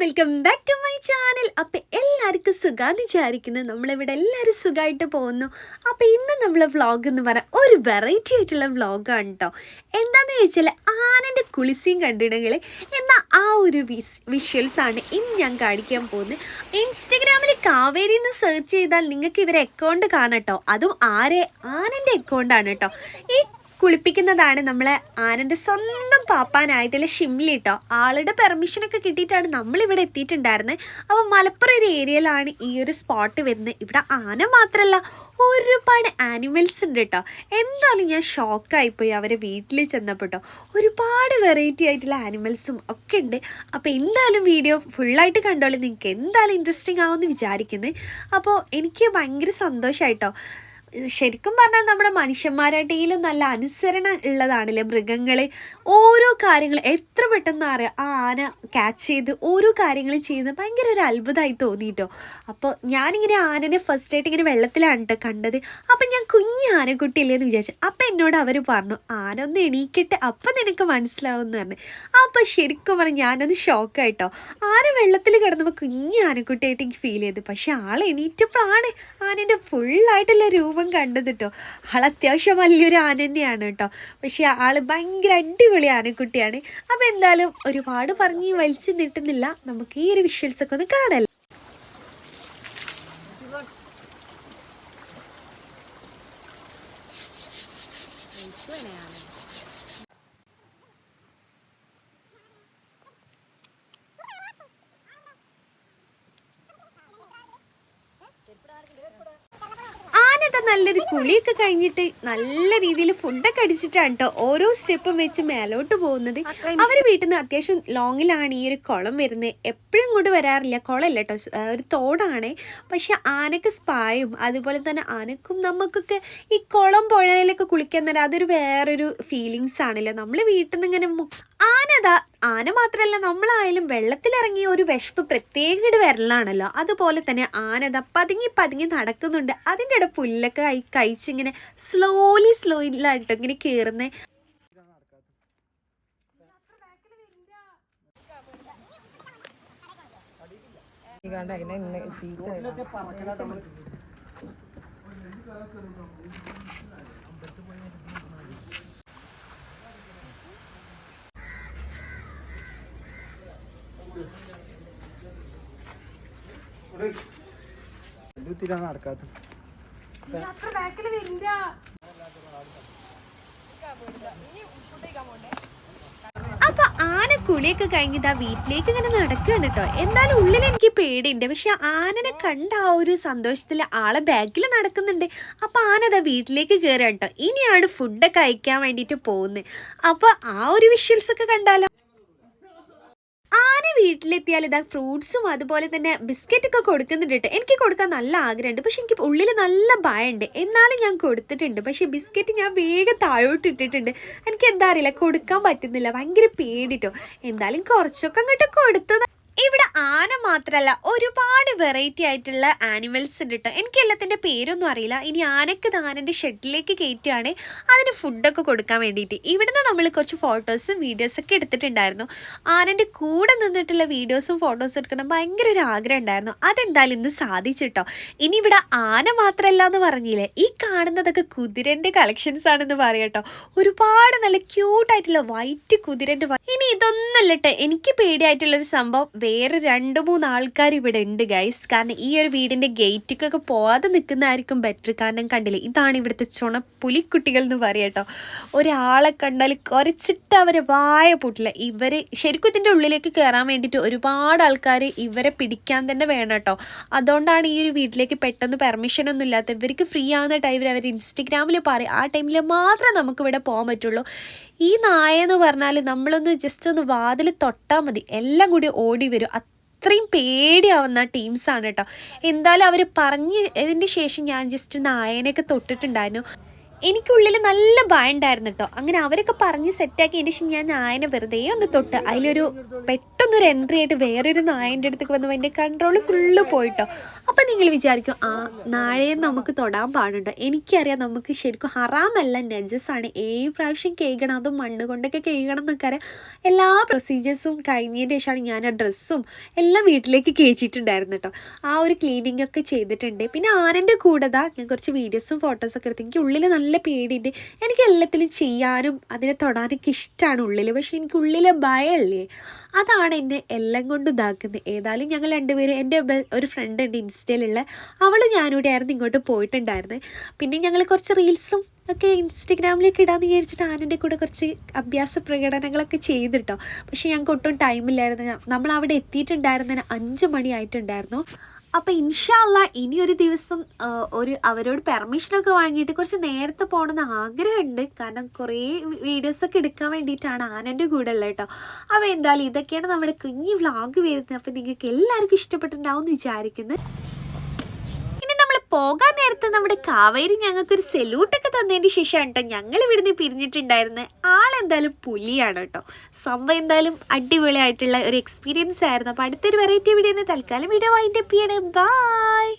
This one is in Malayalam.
Welcome back to my channel അപ്പം എല്ലാവർക്കും സുഖാന്ന് വിചാരിക്കുന്നു. നമ്മളിവിടെ എല്ലാവരും സുഖമായിട്ട് പോകുന്നു. അപ്പം ഇന്ന് നമ്മൾ വ്ളോഗ് എന്ന് പറയാൻ ഒരു വെറൈറ്റി ആയിട്ടുള്ള വ്ളോഗാണ് കേട്ടോ എന്താന്ന് ചോദിച്ചാൽ ആനന്റെ കുളിസിയും കണ്ടിടങ്ങൾ എന്ന ആ ഒരു വിഷ്വൽസ് ആണ് ഇന്ന് ഞാൻ കാണിക്കാൻ പോകുന്നത്. ഇൻസ്റ്റഗ്രാമിൽ കാവേരി എന്ന് സെർച്ച് ചെയ്താൽ നിങ്ങൾക്ക് ഇവരെ അക്കൗണ്ട് കാണാം കേട്ടോ അതും ആരെ ആനന്റെ അക്കൗണ്ടാണ് കേട്ടോ ഈ കുളിപ്പിക്കുന്നതാണ് നമ്മളെ ആനന്റെ സ്വന്തം പാപ്പാനായിട്ടുള്ള ഷിംലി കേട്ടോ ആളുടെ പെർമിഷനൊക്കെ കിട്ടിയിട്ടാണ് നമ്മളിവിടെ എത്തിയിട്ടുണ്ടായിരുന്നത്. അപ്പോൾ മലപ്പുറം ഒരു ഏരിയയിലാണ് ഈ ഒരു സ്പോട്ട് വരുന്നത്. ഇവിടെ ആന മാത്രമല്ല ഒരുപാട് ആനിമൽസ് ഉണ്ട് കേട്ടോ എന്തായാലും ഞാൻ ഷോക്കായിപ്പോയി അവരെ വീട്ടിൽ ചെന്നപ്പോൾ ഒരുപാട് വെറൈറ്റി ആയിട്ടുള്ള ആനിമൽസും ഒക്കെ ഉണ്ട്. അപ്പോൾ എന്തായാലും വീഡിയോ ഫുള്ളായിട്ട് കണ്ടോളൂ. നിങ്ങൾക്ക് എന്തായാലും ഇൻട്രസ്റ്റിംഗ് ആവുമെന്ന് വിചാരിക്കുന്നത് അപ്പോൾ എനിക്ക് ഭയങ്കര സന്തോഷമായിട്ടോ ശരിക്കും പറഞ്ഞാൽ നമ്മുടെ മനുഷ്യന്മാരായിട്ടെങ്കിലും നല്ല അനുസരണ ഉള്ളതാണല്ലേ മൃഗങ്ങൾ ഓരോ കാര്യങ്ങൾ എത്ര പെട്ടെന്ന് അറിയാം. ആ ആന ക്യാച്ച് ചെയ്ത് ഓരോ കാര്യങ്ങൾ ചെയ്യുന്നത് ഭയങ്കര ഒരു അത്ഭുതമായി തോന്നിയിട്ടോ. അപ്പോൾ ഞാനിങ്ങനെ ആനനെ ഫസ്റ്റ് ആയിട്ട് ഇങ്ങനെ വെള്ളത്തിലാണ് കേട്ടോ കണ്ടത്. അപ്പം ഞാൻ കുഞ്ഞ് ആനക്കുട്ടിയില്ലേ എന്ന് വിചാരിച്ചു. അപ്പം എന്നോട് അവർ പറഞ്ഞു ആന ഒന്ന് എണീക്കട്ടെ. അപ്പം നിനക്ക് മനസ്സിലാവും എന്ന് പറഞ്ഞു. അപ്പോൾ ശരിക്കും പറഞ്ഞു ഞാനൊന്ന് ഷോക്കായിട്ടോ ആന വെള്ളത്തിൽ കിടന്നപ്പോൾ കുഞ്ഞ് ആനക്കുട്ടിയായിട്ട് എനിക്ക് ഫീൽ ചെയ്തു. പക്ഷേ ആൾ എണീറ്റപ്പോഴാണ് ആനന്റെ ഫുള്ളായിട്ടുള്ള രൂപം കണ്ടത് കേട്ടോ ആൾ അത്യാവശ്യം വലിയൊരു ആന തന്നെയാണ് കേട്ടോ പക്ഷെ ആൾ ഭയങ്കര അടിപൊളി ആനക്കുട്ടിയാണ്. അപ്പോൾ എന്തായാലും ഒരുപാട് പറഞ്ഞ് വലിച്ചു നീട്ടുന്നില്ല. നമുക്ക് ഈ ഒരു വിഷ്വൽസൊക്കെ ഒന്ന് കാണാം ആനത നല്ലൊരു കുളിയൊക്കെ കഴിഞ്ഞിട്ട് നല്ല രീതിയിൽ ഫുഡൊക്കെ അടിച്ചിട്ടാണ് കേട്ടോ ഓരോ സ്റ്റെപ്പും വെച്ച് മേലോട്ട് പോകുന്നത്. അവർ വീട്ടിൽ നിന്ന് അത്യാവശ്യം ലോങ്ങിലാണ് ഈ ഒരു കുളം വരുന്നത്. എപ്പോഴും ഇങ്ങോട്ട് വരാറില്ല. കുളമല്ല കേട്ടോ ഒരു തോടാണ്. പക്ഷെ ആനക്ക് സ്പായും അതുപോലെ തന്നെ ആനക്കും നമുക്കൊക്കെ ഈ കുളം പുഴയിലൊക്കെ കുളിക്കാൻ നേരം അതൊരു വേറൊരു ഫീലിങ്സ് ആണല്ലോ. നമ്മൾ വീട്ടിൽ നിന്ന് ഇങ്ങനെ ആനതാ ആന മാത്രമല്ല നമ്മളായാലും വെള്ളത്തിലിറങ്ങിയ ഒരു വിശപ്പ് പ്രത്യേക വരലാണല്ലോ. അതുപോലെ തന്നെ ആനത പതുങ്ങി പതുങ്ങി നടക്കുന്നുണ്ട്. അതിന്റെ ഇട പുല്ലൊക്കെ കൈ കഴിച്ചിങ്ങനെ സ്ലോലി സ്ലോയിലായിട്ട് ഇങ്ങനെ കയറുന്ന ചീത്ത നടക്കാത്തത്. അപ്പൊ ആന കുളിയൊക്കെ കഴിഞ്ഞിട്ട് ആ വീട്ടിലേക്ക് ഇങ്ങനെ നടക്കുകയാണ് കേട്ടോ എന്തായാലും ഉള്ളിൽ എനിക്ക് പേടിയുണ്ട്. പക്ഷെ ആനനെ കണ്ട ആ ഒരു സന്തോഷത്തിൽ ആളെ ബാക്കിൽ നടക്കുന്നുണ്ട്. അപ്പൊ ആനതാ വീട്ടിലേക്ക് കേറുക കേട്ടോ ഇനിയാണ് ഫുഡൊക്കെ കഴിക്കാൻ വേണ്ടിട്ട് പോകുന്നത്. അപ്പൊ ആ ഒരു വിഷ്വൽസ് ഒക്കെ കണ്ടാലോ? വീട്ടിലെത്തിയാൽ ഇതാ ഫ്രൂട്ട്സും അതുപോലെ തന്നെ ബിസ്ക്കറ്റ് ഒക്കെ കൊടുക്കുന്നുണ്ട് കേട്ടോ. എനിക്ക് കൊടുക്കാൻ നല്ല ആഗ്രഹമുണ്ട്. പക്ഷെ എനിക്ക് ഉള്ളിൽ നല്ല ഭയമുണ്ട്. എന്നാലും ഞാൻ കൊടുത്തിട്ടുണ്ട്. പക്ഷെ ബിസ്ക്കറ്റ് ഞാൻ വേഗം താഴോട്ട് ഇട്ടിട്ടുണ്ട്. എനിക്ക് എന്താ അറിയില്ല. കൊടുക്കാൻ പറ്റുന്നില്ല. ഭയങ്കര പേടിട്ടോ എന്തായാലും കുറച്ചൊക്കെ അങ്ങോട്ട് കൊടുത്തത്. ഇവിടെ ആന മാത്രമല്ല ഒരുപാട് വെറൈറ്റി ആയിട്ടുള്ള ആനിമൽസ് ഉണ്ട് കേട്ടോ എനിക്ക് എല്ലാത്തിന്റെ പേരൊന്നും അറിയില്ല. ഇനി ആനക്ക് ആനന്റെ ഷെഡിലേക്ക് കയറ്റുകയാണ് അതിന് ഫുഡൊക്കെ കൊടുക്കാൻ വേണ്ടിയിട്ട്. ഇവിടുന്ന് നമ്മൾ കുറച്ച് ഫോട്ടോസും വീഡിയോസൊക്കെ എടുത്തിട്ടുണ്ടായിരുന്നു. ആനന്റെ കൂടെ നിന്നിട്ടുള്ള വീഡിയോസും ഫോട്ടോസും എടുക്കണം. ഭയങ്കര ഒരു ആഗ്രഹം ഉണ്ടായിരുന്നു. അതെന്തായാലും ഇന്ന് സാധിച്ചിട്ടോ ഇനി ഇവിടെ ആന മാത്രമല്ല എന്ന് പറഞ്ഞില്ലേ? ഈ കാണുന്നതൊക്കെ കുതിരന്റെ കളക്ഷൻസ് ആണെന്ന് പറയാട്ടോ ഒരുപാട് നല്ല ക്യൂട്ടായിട്ടുള്ള വൈറ്റ് കുതിരന്റെ ഇനി ഇതൊന്നും അല്ലട്ടെ എനിക്ക് പേടിയായിട്ടുള്ളൊരു സംഭവം വേറെ രണ്ട് മൂന്ന് ആൾക്കാർ ഇവിടെ ഉണ്ട് ഗൈസ് കാരണം ഈ ഒരു വീടിന്റെ ഗേറ്റിക്കൊക്കെ പോവാതെ നിൽക്കുന്നതായിരിക്കും ബെറ്റർ കാരണം കണ്ടില്ലേ ഇതാണ് ഇവിടുത്തെ ചുണ പുലിക്കുട്ടികൾ എന്ന് പറയാട്ടോ ഒരാളെ കണ്ടാൽ കുറച്ചിട്ട് അവരെ വായ പൊട്ടില്ല. ഇവർ ശരിക്കും ഇതിന്റെ ഉള്ളിലേക്ക് കയറാൻ വേണ്ടിയിട്ട് ഒരുപാട് ആൾക്കാർ ഇവരെ പിടിക്കാൻ തന്നെ വേണം കേട്ടോ. അതുകൊണ്ടാണ് ഈ ഒരു വീട്ടിലേക്ക് പെട്ടെന്ന് പെർമിഷൻ ഒന്നും ഇല്ലാത്ത ഇവർക്ക് ഫ്രീ ആവുന്ന ടൈമിൽ അവർ ഇൻസ്റ്റഗ്രാമിൽ പറയും ആ ടൈമിൽ മാത്രമേ നമുക്ക് ഇവിടെ പോകാൻ പറ്റുള്ളൂ. ഈ നായ എന്ന് പറഞ്ഞാൽ നമ്മളൊന്ന് ജസ്റ്റ് ഒന്ന് വാതിൽ തൊട്ടാൽ മതി. എല്ലാം കൂടി ഓടി വരും. അത്രയും പേടിയാവുന്ന ടീംസാണ് കേട്ടോ എന്തായാലും അവർ പറഞ്ഞ് ഇതിന് ശേഷം ഞാൻ ജസ്റ്റ് നായനെയൊക്കെ തൊട്ടിട്ടുണ്ടായിരുന്നു. എനിക്കുള്ളിൽ നല്ല ഭയം ഉണ്ടായിരുന്നു കേട്ടോ അങ്ങനെ അവരൊക്കെ പറഞ്ഞ് സെറ്റാക്കി എന്റെ ശേഷം ഞാൻ നായനെ വെറുതെ ഒന്ന് തൊട്ട്. അതിലൊരു പെട്ടെന്നൊരു എൻട്രി ആയിട്ട് വേറൊരു നായന്റെ അടുത്തേക്ക് വന്നപ്പോൾ എന്റെ കൺട്രോൾ ഫുള്ള് പോയിട്ടോ. അപ്പം നിങ്ങൾ വിചാരിക്കും ആ നാഴയെ നമുക്ക് തൊടാൻ പാടുണ്ടോ? എനിക്കറിയാം നമുക്ക് ശരിക്കും ഹറാമല്ല നജസാണ് ഏഴ് പ്രാവശ്യം കേൾക്കണം അതും മണ്ണ് കൊണ്ടൊക്കെ കേൾക്കണം എന്നൊക്കെ അറിയാം. എല്ലാ പ്രൊസീജിയേഴ്സും കഴിഞ്ഞതിന് ശേഷമാണ് ഞാൻ ആ ഡ്രസ്സും എല്ലാം വീട്ടിലേക്ക് കേച്ചിട്ടുണ്ടായിരുന്നു കേട്ടോ. ആ ഒരു ക്ലീനിങ് ഒക്കെ ചെയ്തിട്ടുണ്ട്. പിന്നെ ആനന്റെ കൂടെ ദാ ഞാൻ കുറച്ച് വീഡിയോസും ഫോട്ടോസൊക്കെ എടുത്ത്. എനിക്ക് ഉള്ളിൽ നല്ല പേടിയുണ്ട്. എനിക്ക് എല്ലാത്തിലും ചെയ്യാനും അതിനെ തൊടാനൊക്കെ ഇഷ്ടമാണ് ഉള്ളിൽ പക്ഷേ എനിക്ക് ഉള്ളിലെ ഭയമല്ലേ? അതാണ് എന്നെ എല്ലാം കൊണ്ട് ഇതാക്കുന്നത് ഏതായാലും ഞങ്ങൾ രണ്ടുപേരും എന്റെ ഒരു ഫ്രണ്ട് ഉണ്ട് ഇൻസ്റ്റയിലുള്ള. അവൾ ഞാനിവിടെ ആയിരുന്നു ഇങ്ങോട്ട് പോയിട്ടുണ്ടായിരുന്നത് പിന്നെ ഞങ്ങൾ കുറച്ച് റീൽസും ഒക്കെ ഇൻസ്റ്റഗ്രാമിലേക്ക് ഇടാന്ന് വിചാരിച്ചിട്ട് ആനന്റെ കൂടെ കുറച്ച് അഭ്യാസ പ്രകടനങ്ങളൊക്കെ ചെയ്തിട്ടോ. പക്ഷേ ഞങ്ങൾക്ക് ഒട്ടും ടൈമില്ലായിരുന്നു നമ്മൾ അവിടെ എത്തിയിട്ടുണ്ടായിരുന്നതിന് അഞ്ച് മണി ആയിട്ടുണ്ടായിരുന്നു. അപ്പോൾ ഇൻഷാല്ല ഒരു ദിവസം ഒരു അവരോട് പെർമിഷനൊക്കെ വാങ്ങിയിട്ട് കുറച്ച് നേരത്തെ പോകണമെന്ന് ആഗ്രഹമുണ്ട് കാരണം കുറേ വീഡിയോസൊക്കെ എടുക്കാൻ വേണ്ടിയിട്ടാണ് ആനന്റെ കൂടെ ഉള്ളത് കേട്ടോ അപ്പോൾ എന്തായാലും ഇതൊക്കെയാണ് നമ്മുടെ കുഞ്ഞി വ്ളോഗ് വരുന്നത്. അപ്പോൾ നിങ്ങൾക്ക് എല്ലാവർക്കും ഇഷ്ടപ്പെട്ടിട്ടുണ്ടാവും എന്ന് വിചാരിക്കുന്നു. ഇനി നമ്മൾ പോകാൻ നേരത്തെ നമ്മുടെ കാവേരി ഞങ്ങൾക്കൊരു സെല്യൂട്ടൊക്കെ തന്നതിന് ശേഷമാണ് കേട്ടോ ഞങ്ങൾ ഇവിടുന്ന് പിരിഞ്ഞിട്ടുണ്ടായിരുന്നത് ആളെന്തായാലും പുലിയാണ് കേട്ടോ സംഭവം എന്തായാലും അടിപൊളിയായിട്ടുള്ള ഒരു എക്സ്പീരിയൻസ് ആയിരുന്നു. അപ്പോൾ അടുത്തൊരു വെറൈറ്റി വീഡിയോ തൽക്കാലം വീഡിയോ വൈൻഡപ്പ് ചെയ്യണേ ബൈ